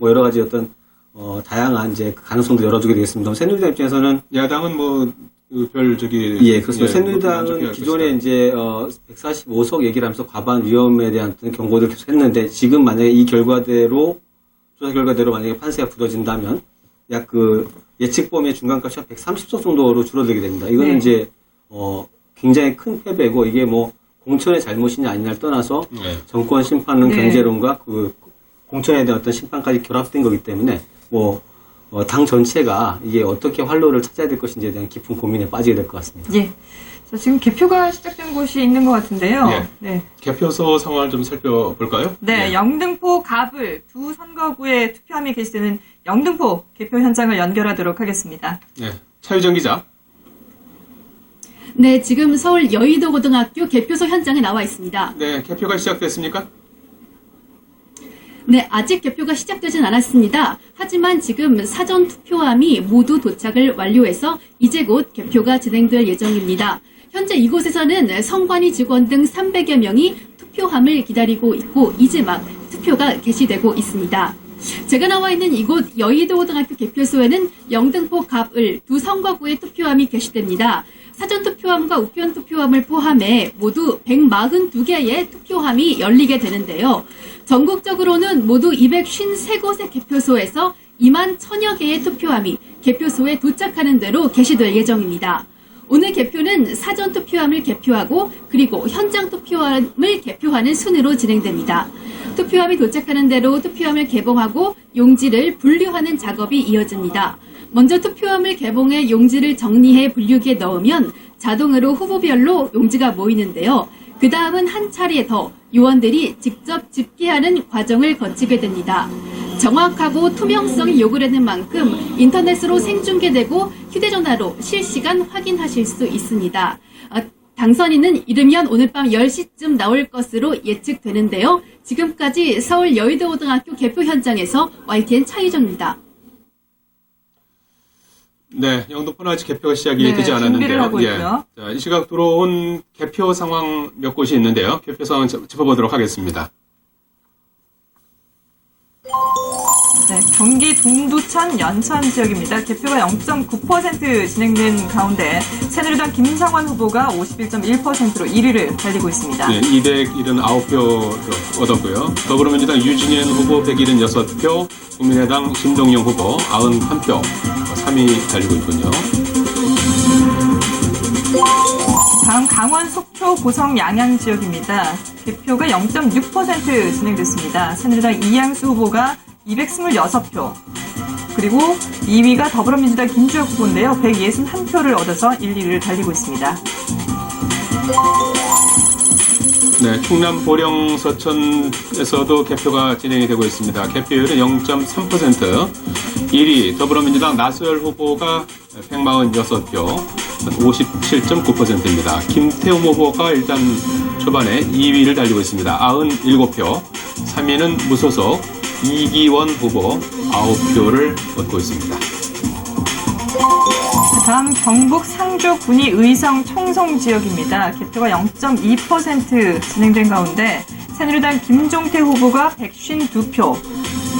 뭐 여러 가지 어떤 어, 다양한 이제 그 가능성도 열어두게 되겠습니다. 새누리당 입장에서는 야당은 뭐, 그 별, 저기. 예, 그렇습니다. 예, 새누리당은 만족해야 기존에 할 이제 어 145석 얘기를 하면서 과반 위험에 대한 경고를 계속 했는데 지금 만약에 이 결과대로 조사 결과대로 만약에 판세가 굳어진다면 약 그 예측 범위의 중간값이 한 130석 정도로 줄어들게 됩니다. 이거는 네. 이제 어 굉장히 큰 패배고 이게 뭐 공천의 잘못이냐 아니냐를 떠나서 네. 정권 심판론 네. 경제론과 그 공천에 대한 어떤 심판까지 결합된 거기 때문에 뭐 어, 당 전체가 이게 어떻게 활로를 찾아야 될 것인지에 대한 깊은 고민에 빠지게 될 것 같습니다. 예. 자, 지금 개표가 시작된 곳이 있는 것 같은데요. 예. 네. 개표소 상황을 좀 살펴볼까요? 네, 예. 영등포 갑을 두 선거구에 투표함이 게시되는 영등포 개표 현장을 연결하도록 하겠습니다. 네. 차유정 기자. 네, 지금 서울 여의도 고등학교 개표소 현장에 나와 있습니다. 네, 개표가 시작됐습니까? 네, 아직 개표가 시작되진 않았습니다. 하지만 지금 사전 투표함이 모두 도착을 완료해서 이제 곧 개표가 진행될 예정입니다. 현재 이곳에서는 선관위 직원 등 300여 명이 투표함을 기다리고 있고 이제 막 투표가 개시되고 있습니다. 제가 나와 있는 이곳 여의도 고등학교 개표소에는 영등포 갑을 두 선거구의 투표함이 개시됩니다. 사전 투표함과 우편 투표함을 포함해 모두 142개의 투표함이 열리게 되는데요. 전국적으로는 모두 253곳의 개표소에서 2만 천여 개의 투표함이 개표소에 도착하는 대로 개시될 예정입니다. 오늘 개표는 사전 투표함을 개표하고 그리고 현장 투표함을 개표하는 순으로 진행됩니다. 투표함이 도착하는 대로 투표함을 개봉하고 용지를 분류하는 작업이 이어집니다. 먼저 투표함을 개봉해 용지를 정리해 분류기에 넣으면 자동으로 후보별로 용지가 모이는데요. 그 다음은 한 차례 더 요원들이 직접 집계하는 과정을 거치게 됩니다. 정확하고 투명성이 요구되는 만큼 인터넷으로 생중계되고 휴대전화로 실시간 확인하실 수 있습니다. 아, 당선인은 이르면 오늘 밤 10시쯤 나올 것으로 예측되는데요. 지금까지 서울 여의도고등학교 개표 현장에서 YTN 차희정입니다. 네, 영등포는 아직 개표가 시작이 네, 되지 않았는데요. 있고요. 자, 이 시각 들어온 개표 상황 몇 곳이 있는데요. 개표 상황 짚- 짚어보도록 하겠습니다. 네, 경기 동두천 연천 지역입니다. 개표가 0.9% 진행된 가운데 새누리당 김상환 후보가 51.1%로 1위를 달리고 있습니다. 네, 279표 얻었고요. 더불어민주당 유진현 후보 176표, 국민의당 심동영 후보 91표, 3위 달리고 있군요. 다음 강원 속초 고성 양양 지역입니다. 개표가 0.6% 진행됐습니다. 새누리당 이양수 후보가 226표. 그리고 2위가 더불어민주당 김주혁 후보인데요. 161표를 얻어서 1, 2위를 달리고 있습니다. 네, 충남 보령 서천에서도 개표가 진행이 되고 있습니다. 개표율은 0.3%. 1위 더불어민주당 나소열 후보가 146표, 57.9%입니다. 김태우 후보가 일단 초반에 2위를 달리고 있습니다. 97표. 3위는 무소속 이기원 후보 9표를 얻고 있습니다. 다음 경북 상주 군위 의성 청송 지역입니다. 개표가 0.2% 진행된 가운데 새누리당 김종태 후보가 152표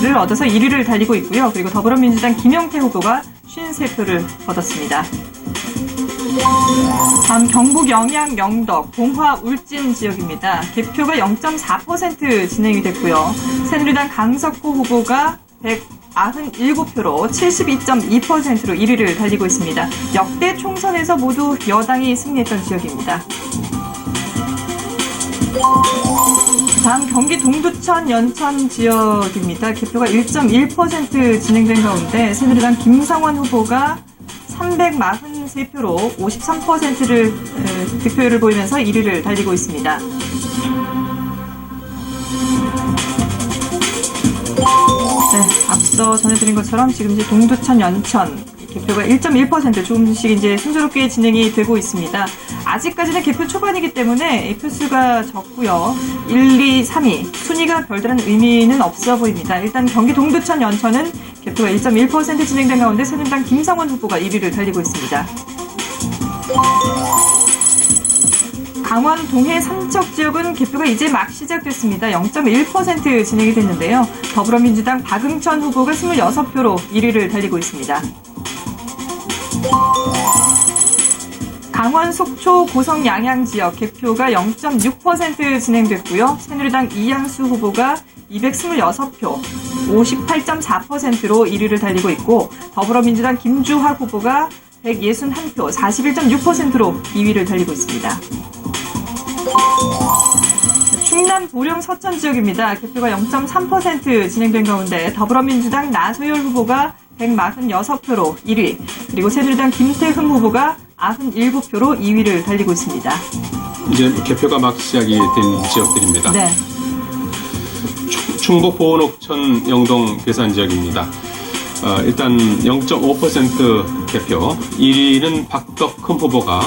를 얻어서 1위를 달리고 있고요. 그리고 더불어민주당 김영태 후보가 53표를 얻었습니다. 다음 경북 영양 영덕 봉화 울진 지역입니다. 개표가 0.4% 진행이 됐고요. 새누리당 강석호 후보가 197표로 72.2%로 1위를 달리고 있습니다. 역대 총선에서 모두 여당이 승리했던 지역입니다. 다음 경기 동두천 연천 지역입니다. 개표가 1.1% 진행된 가운데 새누리당 김상원 후보가 343표로 53%를 득표율을 보이면서 1위를 달리고 있습니다. 네, 앞서 전해드린 것처럼 지금 이제 동두천 연천 개표가 1.1% 조금씩 이제 순조롭게 진행이 되고 있습니다. 아직까지는 개표 초반이기 때문에 이 표수가 적고요. 1, 2, 3위 순위가 별다른 의미는 없어 보입니다. 일단 경기 동두천 연천은 개표가 1.1% 진행된 가운데 새누리당 김상원 후보가 1위를 달리고 있습니다. 강원 동해 삼척 지역은 개표가 이제 막 시작됐습니다. 0.1% 진행이 됐는데요. 더불어민주당 박응천 후보가 26표로 1위를 달리고 있습니다. 강원 속초 고성 양양 지역 개표가 0.6% 진행됐고요. 새누리당 이양수 후보가 226표, 58.4%로 1위를 달리고 있고 더불어민주당 김주학 후보가 161표, 41.6%로 2위를 달리고 있습니다. 충남 보령 서천 지역입니다. 개표가 0.3% 진행된 가운데 더불어민주당 나소열 후보가 146표로 1위, 그리고 새누리당 김태흠 후보가 97표로 2위를 달리고 있습니다. 이제 개표가 막 시작이 된 지역들입니다. 네. 충북 보은옥천 영동 괴산 지역입니다. 어, 일단 0.5% 개표, 1위는 박덕흠 후보가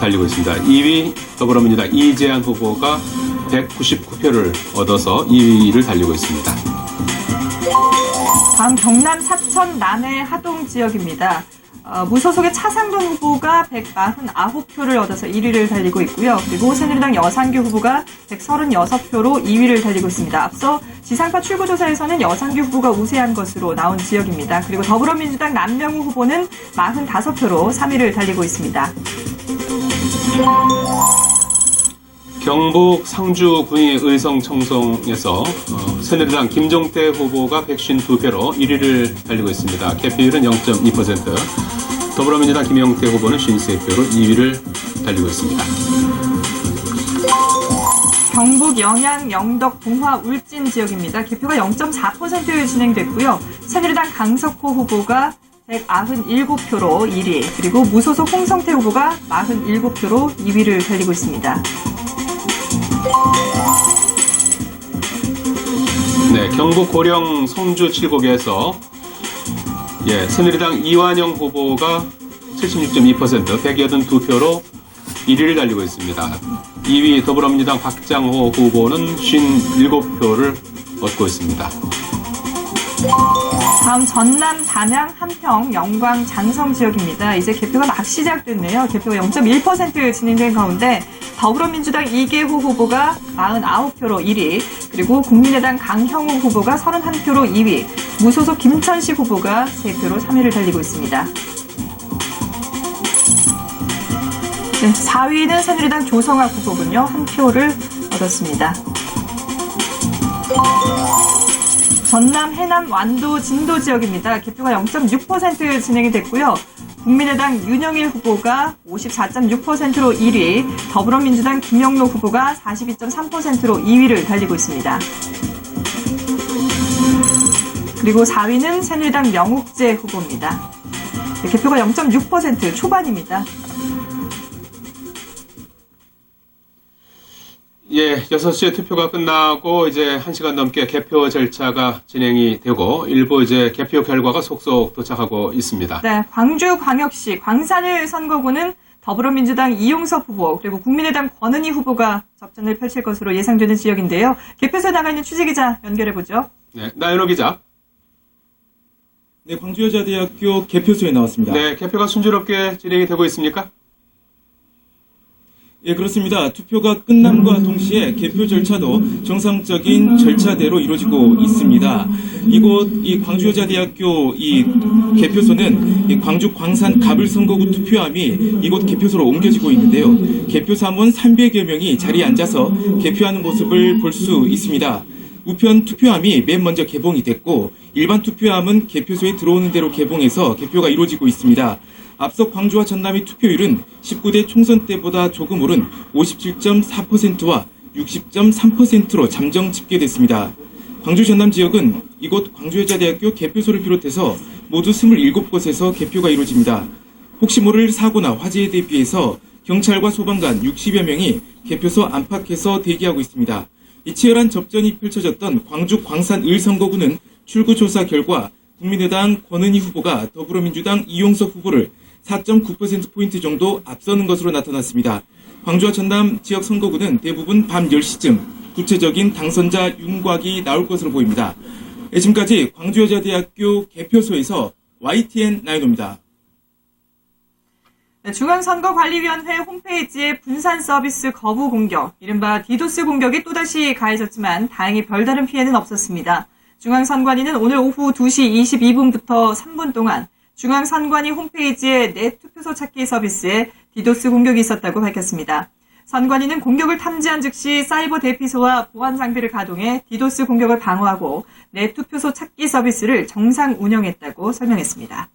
달리고 있습니다. 2위 더불어민주당 이재한 후보가 199표를 얻어서 2위를 달리고 있습니다. 다음 경남 사천 남해 하동 지역입니다. 어, 무소속의 차상돈 후보가 149표를 얻어서 1위를 달리고 있고요. 그리고 새누리당 여상규 후보가 136표로 2위를 달리고 있습니다. 앞서 지상파 출구조사에서는 여상규 후보가 우세한 것으로 나온 지역입니다. 그리고 더불어민주당 남명우 후보는 45표로 3위를 달리고 있습니다. 경북 상주 군의 의성 청송에서 어, 새누리당 김종태 후보가 152표로 1위를 달리고 있습니다. 개표율은 0.2%. 더불어민주당 김영태 후보는 53표로 2위를 달리고 있습니다. 경북 영양, 영덕, 봉화, 울진 지역입니다. 개표가 0.4% 진행됐고요. 새누리당 강석호 후보가 197표로 1위, 그리고 무소속 홍성태 후보가 47표로 2위를 달리고 있습니다. 네, 경북 고령 성주 칠곡에서 예, 새누리당 이완영 후보가 76.2% 182표로 1위를 달리고 있습니다. 2위 더불어민주당 박장호 후보는 57표를 얻고 있습니다. 다음 전남, 담양, 함평, 영광, 장성 지역입니다. 이제 개표가 막 시작됐네요. 개표가 0.1% 진행된 가운데 더불어민주당 이계호 후보가 49표로 1위, 그리고 국민의당 강형우 후보가 31표로 2위, 무소속 김천식 후보가 3표로 3위를 달리고 있습니다. 네, 4위는 새누리당 조성학 후보군요. 한 표를 얻었습니다. 전남, 해남, 완도, 진도 지역입니다. 개표가 0.6% 진행이 됐고요. 국민의당 윤영일 후보가 54.6%로 1위, 더불어민주당 김영로 후보가 42.3%로 2위를 달리고 있습니다. 그리고 4위는 새누리당 명욱재 후보입니다. 네, 개표가 0.6% 초반입니다. 예, 6시에 투표가 끝나고 이제 1시간 넘게 개표 절차가 진행이 되고 일부 이제 개표 결과가 속속 도착하고 있습니다. 네, 광주광역시 광산을 선거구는 더불어민주당 이용섭 후보 그리고 국민의당 권은희 후보가 접전을 펼칠 것으로 예상되는 지역인데요. 개표소에 나가 있는 취재기자 연결해 보죠. 네, 나연호 기자. 네, 광주여자대학교 개표소에 나왔습니다. 네, 개표가 순조롭게 진행이 되고 있습니까? 예, 그렇습니다. 투표가 끝남과 동시에 개표 절차도 정상적인 절차대로 이루어지고 있습니다. 이곳 이 광주여자대학교 이 개표소는 이 광주 광산 가불 선거구 투표함이 이곳 개표소로 옮겨지고 있는데요. 개표 사무원 300여 명이 자리에 앉아서 개표하는 모습을 볼 수 있습니다. 우편 투표함이 맨 먼저 개봉이 됐고 일반 투표함은 개표소에 들어오는 대로 개봉해서 개표가 이루어지고 있습니다. 앞서 광주와 전남의 투표율은 19대 총선 때보다 조금 오른 57.4%와 60.3%로 잠정 집계됐습니다. 광주 전남 지역은 이곳 광주여자대학교 개표소를 비롯해서 모두 27곳에서 개표가 이루어집니다. 혹시 모를 사고나 화재에 대비해서 경찰과 소방관 60여 명이 개표소 안팎에서 대기하고 있습니다. 이 치열한 접전이 펼쳐졌던 광주 광산 을선거구는 출구조사 결과 국민의당 권은희 후보가 더불어민주당 이용석 후보를 4.9%포인트 정도 앞서는 것으로 나타났습니다. 광주와 전남 지역 선거구는 대부분 밤 10시쯤 구체적인 당선자 윤곽이 나올 것으로 보입니다. 예, 지금까지 광주여자대학교 개표소에서 YTN 나인호입니다. 네, 중앙선거관리위원회 홈페이지의 분산 서비스 거부 공격, 이른바 디도스 공격이 또다시 가해졌지만 다행히 별다른 피해는 없었습니다. 중앙선관위는 오늘 오후 2시 22분부터 3분 동안 중앙선관위 홈페이지의 내 투표소 찾기 서비스에 디도스 공격이 있었다고 밝혔습니다. 선관위는 공격을 탐지한 즉시 사이버 대피소와 보안 장비를 가동해 디도스 공격을 방어하고 내 투표소 찾기 서비스를 정상 운영했다고 설명했습니다.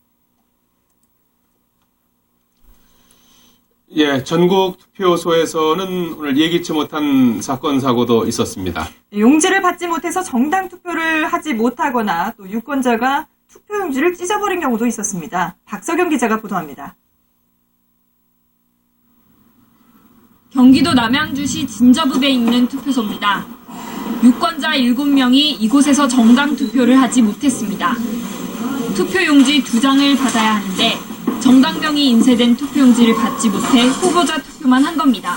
예, 전국 투표소에서는 오늘 예기치 못한 사건 사고도 있었습니다. 용지를 받지 못해서 정당 투표를 하지 못하거나 또 유권자가 투표 용지를 찢어버린 경우도 있었습니다. 박석영 기자가 보도합니다. 경기도 남양주시 진저읍에 있는 투표소입니다. 유권자 7명이 이곳에서 정당 투표를 하지 못했습니다. 투표 용지 두 장을 받아야 하는데 정당명이 인쇄된 투표용지를 받지 못해 후보자 투표만 한 겁니다.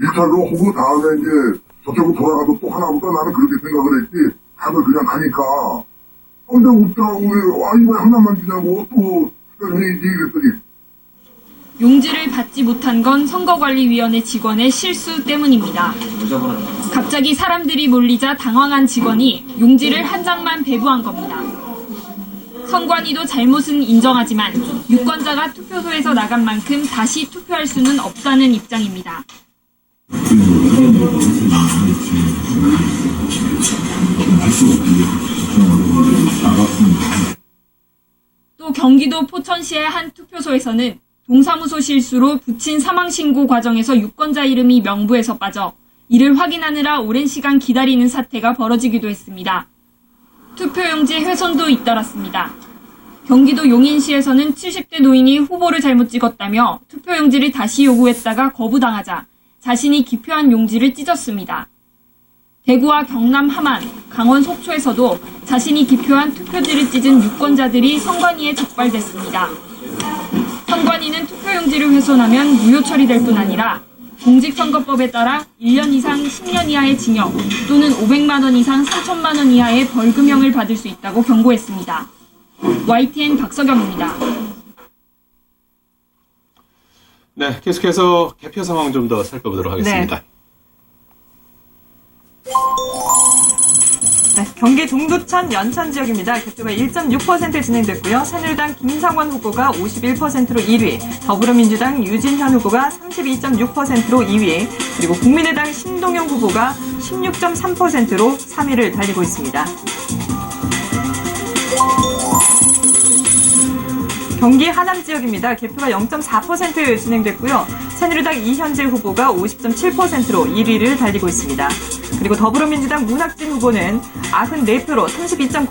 1차로 후보 다음에 이제 저쪽으로 돌아가도 또 하나 보다 나는 그렇게 생각을 했지. 다들 그냥 가니까. 근데 없더라고. 왜, 아, 이거 하나만 주냐고 또 특별회의지 그랬더니 용지를 받지 못한 건 선거관리위원회 직원의 실수 때문입니다. 갑자기 사람들이 몰리자 당황한 직원이 용지를 한 장만 배부한 겁니다. 선관위도 잘못은 인정하지만 유권자가 투표소에서 나간 만큼 다시 투표할 수는 없다는 입장입니다. 또 경기도 포천시의 한 투표소에서는 동사무소 실수로 붙인 사망신고 과정에서 유권자 이름이 명부에서 빠져 이를 확인하느라 오랜 시간 기다리는 사태가 벌어지기도 했습니다. 투표용지 훼손도 잇따랐습니다. 경기도 용인시에서는 70대 노인이 후보를 잘못 찍었다며 투표용지를 다시 요구했다가 거부당하자 자신이 기표한 용지를 찢었습니다. 대구와 경남 함안, 강원 속초에서도 자신이 기표한 투표지를 찢은 유권자들이 선관위에 적발됐습니다. 선관위는 투표용지를 훼손하면 무효 처리될 뿐 아니라 공직선거법에 따라 1년 이상 10년 이하의 징역 또는 500만 원 이상 3천만 원 이하의 벌금형을 받을 수 있다고 경고했습니다. YTN 박석영입니다. 네, 계속해서 개표 상황 좀 더 살펴보도록 하겠습니다. 네, 경기 동두천 연천 지역입니다. 개표가 1.6% 진행됐고요. 새누리당 김상원 후보가 51%로 1위, 더불어민주당 유진현 후보가 32.6%로 2위, 그리고 국민의당 신동영 후보가 16.3%로 3위를 달리고 있습니다. 경기 하남 지역입니다. 개표가 0.4% 진행됐고요. 새누리당 이현재 후보가 50.7%로 1위를 달리고 있습니다. 그리고 더불어민주당 문학진 후보는 94표로 32.9%